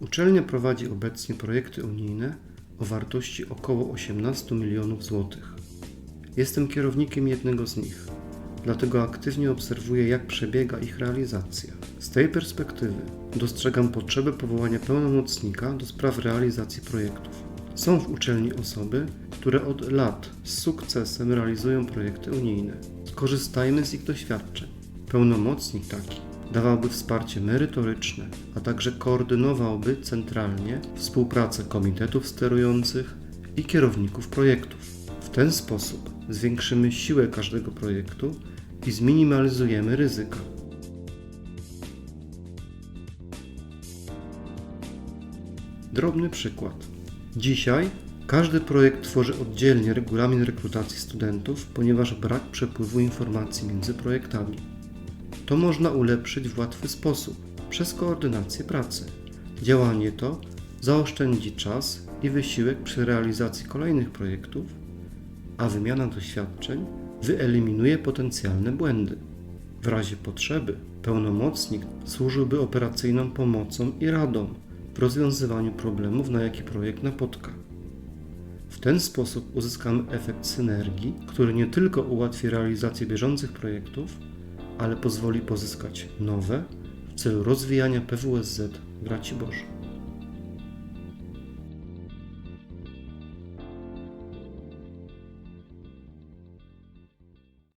Uczelnia prowadzi obecnie projekty unijne o wartości około 18 milionów złotych. Jestem kierownikiem jednego z nich, dlatego aktywnie obserwuję, jak przebiega ich realizacja. Z tej perspektywy dostrzegam potrzebę powołania pełnomocnika do spraw realizacji projektów. Są w uczelni osoby, które od lat z sukcesem realizują projekty unijne. Skorzystajmy z ich doświadczeń. Pełnomocnik taki dawałby wsparcie merytoryczne, a także koordynowałby centralnie współpracę komitetów sterujących i kierowników projektów. W ten sposób zwiększymy siłę każdego projektu i zminimalizujemy ryzyka. Drobny przykład. Dzisiaj każdy projekt tworzy oddzielnie regulamin rekrutacji studentów, ponieważ brak przepływu informacji między projektami. To można ulepszyć w łatwy sposób przez koordynację pracy. Działanie to zaoszczędzi czas i wysiłek przy realizacji kolejnych projektów, a wymiana doświadczeń wyeliminuje potencjalne błędy. W razie potrzeby pełnomocnik służyłby operacyjną pomocą i radą w rozwiązywaniu problemów, na jaki projekt napotka. W ten sposób uzyskamy efekt synergii, który nie tylko ułatwi realizację bieżących projektów, ale pozwoli pozyskać nowe w celu rozwijania PWSZ w Braci Boże.